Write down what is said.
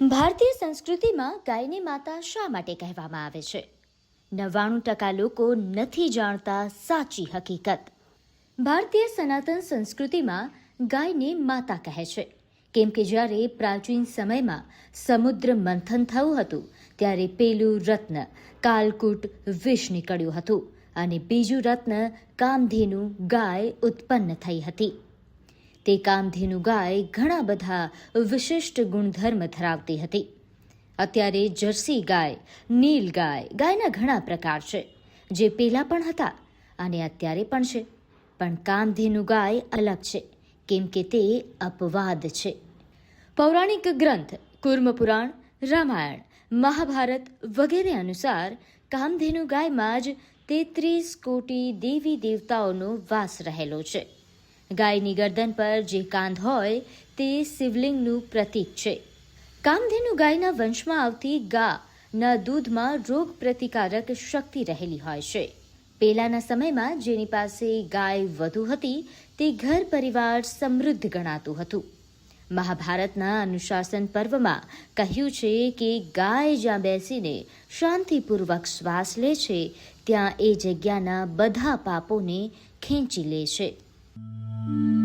ભારતીય સંસ્કૃતિમાં ગાયને માતા શા માટે કહેવામાં આવે છે? નવ્વાણું ટકા લોકો નથી જાણતા સાચી હકીકત. ભારતીય સનાતન સંસ્કૃતિમાં ગાયને માતા કહે છે. કેમ કે જ્યારે પ્રાચીન સમયમાં સમુદ્ર મંથન થયું હતું, ત્યારે પેલું રત્ન કાલકૂટ વિષ નીકળ્યું હતું અને બીજું રત્ન કામધેનુ ગાય ઉત્પન્ન થઈ હતી. તે કામધેનુ ગાય ઘણા બધા વિશિષ્ટ ગુણધર્મ ધરાવતી હતી. અત્યારે જર્સી ગાય, નીલ ગાય, ગાયના ઘણા પ્રકાર છે, જે પહેલાં પણ હતા અને અત્યારે પણ છે. પણ કામધેનુ ગાય અલગ છે, કેમ કે તે અપવાદ છે. પૌરાણિક ગ્રંથ, કુર્મપુરાણ, રામાયણ, મહાભારત વગેરે અનુસાર કામધેનુ ગાયમાં જ તેત્રીસ કોટી દેવી દેવતાઓનો વાસ રહેલો છે. ગાયની ગરદન પર જે કાંધ હોય, તે શિવલિંગનું પ્રતીક છે. કામધેનુ ગાયના વંશમાં આવતી ગા ના દૂધમાં રોગ પ્રતિકારક શક્તિ રહેલી હોય છે. પહેલાના સમયમાં જેની પાસે ગાય વધુ હતી, તે ઘર પરિવાર સમૃદ્ધ ગણાતું હતું. મહાભારતના અનુશાસન પર્વમાં કહ્યું છે કે ગાય જ્યાં બેસીને શાંતિપૂર્વક શ્વાસ લે છે, ત્યાં એ જગ્યાના બધા પાપોને ખેંચી લે છે. thank you